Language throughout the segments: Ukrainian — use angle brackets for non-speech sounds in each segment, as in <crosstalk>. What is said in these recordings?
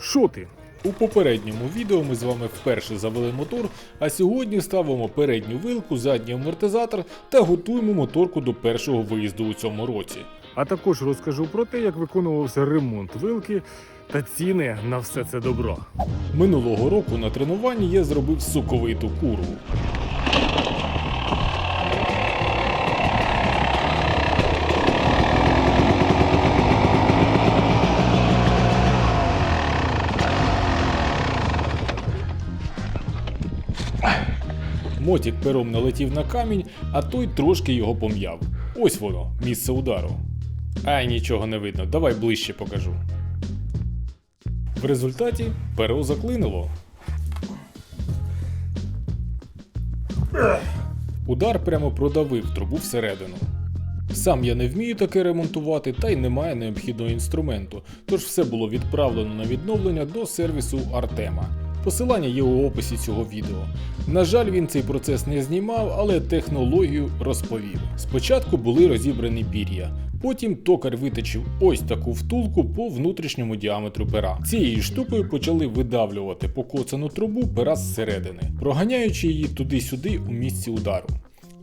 Що ти? У попередньому відео ми з вами вперше завели мотор, а сьогодні ставимо передню вилку, задній амортизатор та готуємо моторку до першого виїзду у цьому році. А також розкажу про те, як виконувався ремонт вилки та ціни на все це добро. Минулого року на тренуванні я зробив соковиту курву. Мотік пером налетів на камінь, а той трошки його пом'яв. Ось воно, місце удару. Ай, нічого не видно, давай ближче покажу. В результаті перо заклинило. Удар прямо продавив трубу всередину. Сам я не вмію таке ремонтувати, та й немає необхідного інструменту, тож все було відправлено на відновлення до сервісу Артема. Посилання є у описі цього відео. На жаль, він цей процес не знімав, але технологію розповів. Спочатку були розібрані пір'я, потім токар виточив ось таку втулку по внутрішньому діаметру пера. Цією штукою почали видавлювати покоцану трубу пера зсередини, проганяючи її туди-сюди у місці удару.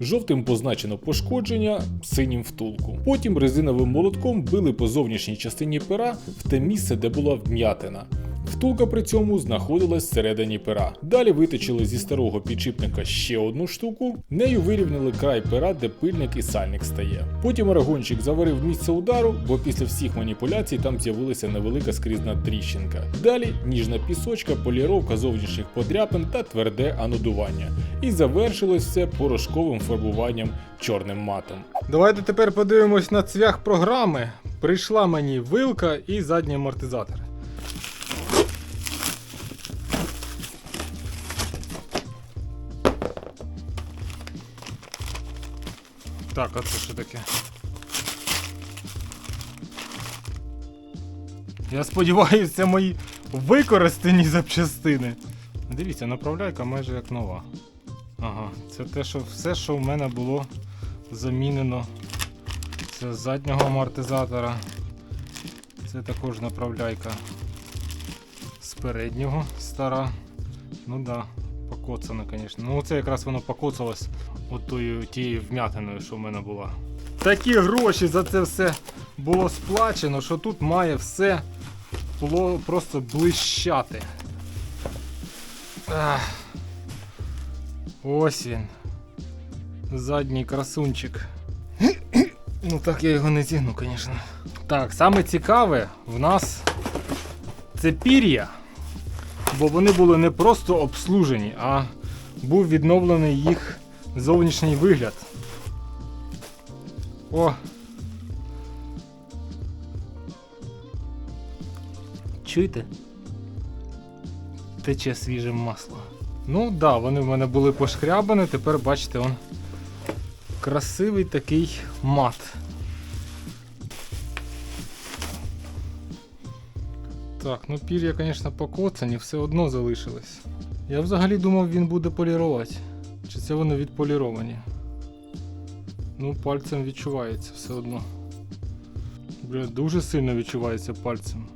Жовтим позначено пошкодження, синім втулку. Потім резиновим молотком били по зовнішній частині пера в те місце, де була вм'ятина. Втулка при цьому знаходилась всередині пера. Далі виточили зі старого підшипника ще одну штуку, нею вирівняли край пера, де пильник і сальник стає. Потім арагончик заварив місце удару, бо після всіх маніпуляцій там з'явилася невелика скрізна тріщинка. Далі ніжна пісочка, поліровка зовнішніх подряпин та тверде анодування. І завершилось все порошковим фарбуванням чорним матом. Давайте тепер подивимось на цвях програми. Прийшла мені вилка і задній амортизатор. Так, а це що таке? Я сподіваюся, це мої використані запчастини. Дивіться, направляйка майже як нова. Ага, це те, що все, що в мене було замінено. Це з заднього амортизатора. Це також направляйка з переднього стара. Ну да, покоцана, звісно. Ну це якраз воно покоцалось отою тією вмятиною, що в мене була. Такі гроші за це все було сплачено, що тут має все просто блищати. Ах. Ось він. Задній красунчик. <coughs> Ну так я його не зігну, звісно. Так, саме цікаве в нас це пір'я. Бо вони були не просто обслужені, а був відновлений їх зовнішній вигляд. О! Чуєте? Тече свіже масло. Ну так, да, вони в мене були пошкрябані, тепер бачите, он красивий такий мат. Так, ну пір'я, звісно, покоцані, все одно залишилось. Я взагалі думав, він буде полірувати. Це вони відполіровані? Ну, пальцем відчувається все одно. Бля, дуже сильно відчувається пальцем.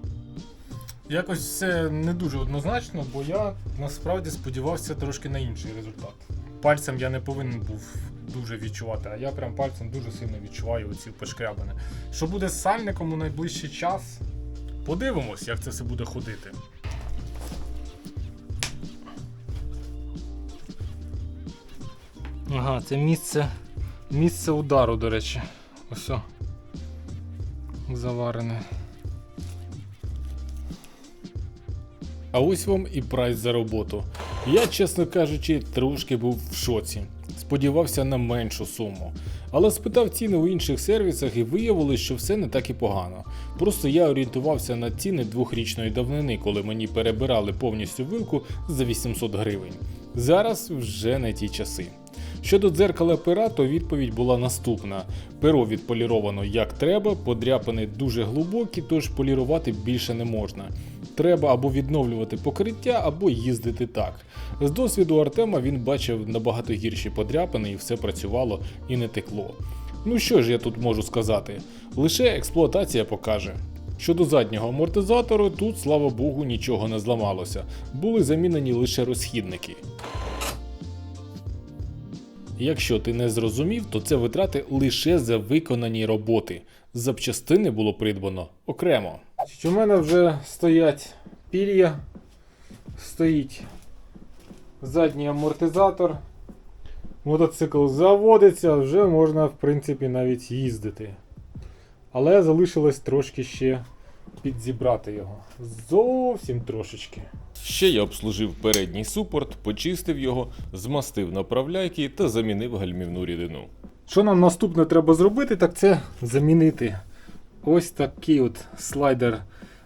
Якось все не дуже однозначно, бо я насправді сподівався трошки на інший результат. Пальцем я не повинен був дуже відчувати, а я прям пальцем дуже сильно відчуваю оці пошкрябини. Що буде з сальником у найближчий час? Подивимось, як це все буде ходити. Ага, це місце, місце удару, до речі. Ось. Заварене. А ось вам і прайс за роботу. Я, чесно кажучи, трошки був в шоці. Сподівався на меншу суму. Але спитав ціни у інших сервісах і виявилось, що все не так і погано. Просто я орієнтувався на ціни двохрічної давнини, коли мені перебирали повністю вилку за 800 гривень. Зараз вже не ті часи. Щодо дзеркала пера, то відповідь була наступна: перо відполіровано як треба, подряпини дуже глибокі, тож полірувати більше не можна. Треба або відновлювати покриття, або їздити так. З досвіду Артема він бачив набагато гірші подряпини і все працювало і не текло. Ну що ж я тут можу сказати? Лише експлуатація покаже. Щодо заднього амортизатору, тут, слава Богу, нічого не зламалося. Були замінені лише розхідники. Якщо ти не зрозумів, то це витрати лише за виконані роботи. Запчастини було придбано окремо. У мене вже стоять пір'я, стоїть задній амортизатор. Мотоцикл заводиться, вже можна, в принципі, навіть їздити. Але залишилось трошки ще підзібрати його. Зовсім трошечки. Ще я обслужив передній супорт, почистив його, змастив направляйки та замінив гальмівну рідину. Що нам наступне треба зробити, так це замінити ось такий от слайдер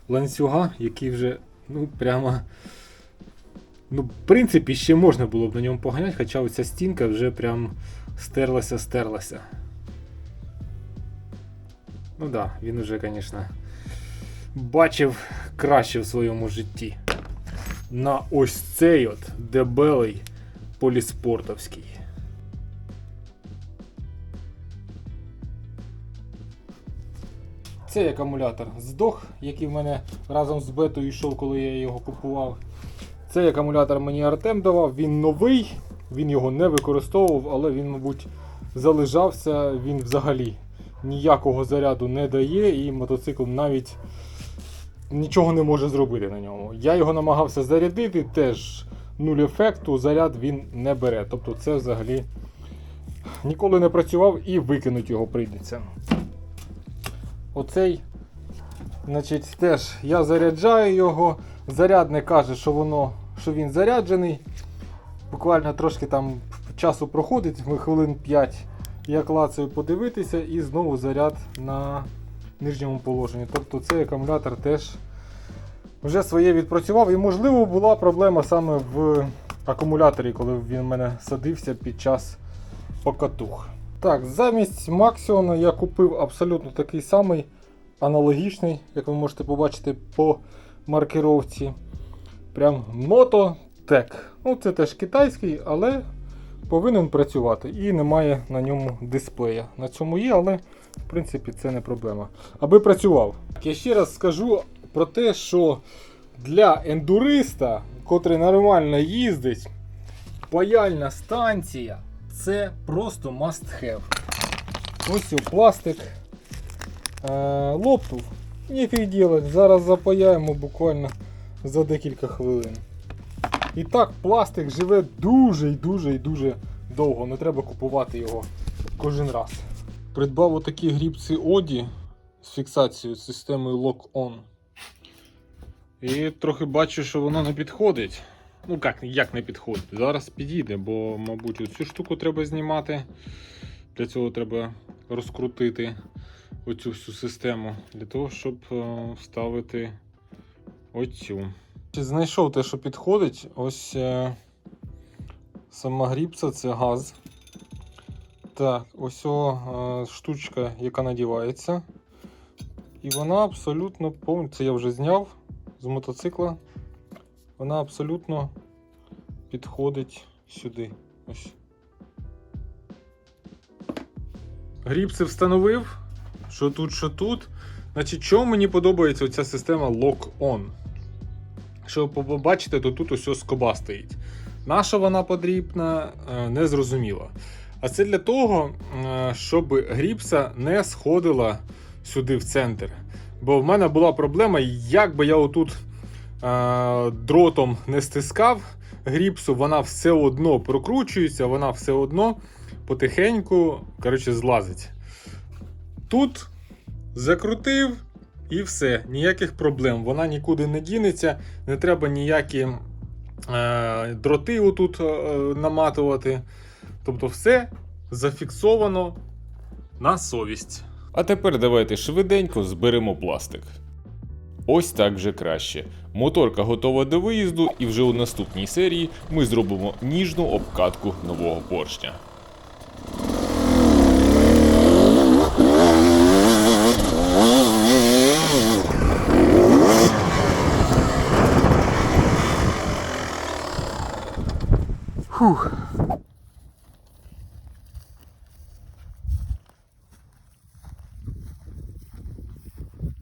ланцюга, який вже ну прямо. Ну, в принципі, ще можна було б на ньому поганяти, хоча оця стінка вже прям стерлася-стерлася. Ну так, да, він уже, звісно, бачив краще в своєму житті. На ось цей от дебелий поліспортовський. Цей акумулятор здох, який в мене разом з бетою йшов, коли я його купував. Цей акумулятор мені Артем давав, він новий, він його не використовував, але він, мабуть, залежався, він взагалі ніякого заряду не дає, і мотоцикл навіть нічого не може зробити на ньому. Я його намагався зарядити, теж нуль ефекту, заряд він не бере. Тобто це взагалі ніколи не працював і викинути його прийдеться. Оцей, значить, теж я заряджаю його. Зарядник каже, що воно, що він заряджений. Буквально трошки там часу проходить, хвилин 5 я клацаю подивитися і знову заряд на нижньому положенні. Тобто цей акумулятор теж вже своє відпрацював. І можливо була проблема саме в акумуляторі, коли він в мене садився під час покатух. Так, замість Maxion я купив абсолютно такий самий аналогічний, як ви можете побачити по маркировці. Прям Mototech. Ну, це теж китайський, але повинен працювати. І немає на ньому дисплея. На цьому є, але в принципі це не проблема. Аби працював. Я ще раз скажу про те, що для ендуриста, котрий нормально їздить, паяльна станція це просто must have. Ось пластик е, лопнув. Ніфіг ділать, зараз запаяємо буквально за декілька хвилин. І так, пластик живе дуже і дуже і дуже довго, не треба купувати його кожен раз. Придбав отакі грібці Оді з фіксацією з системою Lock-On. І трохи бачу, що воно не підходить. Ну як, як не підходить? Зараз підійде, бо, мабуть, цю штуку треба знімати. Для цього треба розкрутити оцю всю систему, для того, щоб е, вставити оцю. Знайшов те, що підходить. Ось е, сама грібця це газ. Так, ось о, е, штучка, яка надівається. І вона абсолютно повністю, це я вже зняв з мотоцикла. Вона абсолютно підходить сюди. Ось. Грібці встановив, що тут, що тут. Значить, чому мені подобається оця система Lock-On? Щоб ви побачите, то тут ось скоба стоїть. Наша вона потрібна, е, не зрозуміло. А це для того, е, щоб грібса не сходила сюди в центр. Бо в мене була проблема, як би я отут е, дротом не стискав гріпсу, вона все одно прокручується, вона все одно потихеньку коротше, злазить. Тут закрутив і все, ніяких проблем. Вона нікуди не дінеться, не треба ніякі е, дроти отут е, наматувати. Тобто, все зафіксовано на совість. А тепер давайте швиденько зберемо пластик. Ось так вже краще. Моторка готова до виїзду, і вже у наступній серії ми зробимо ніжну обкатку нового поршня. Фух.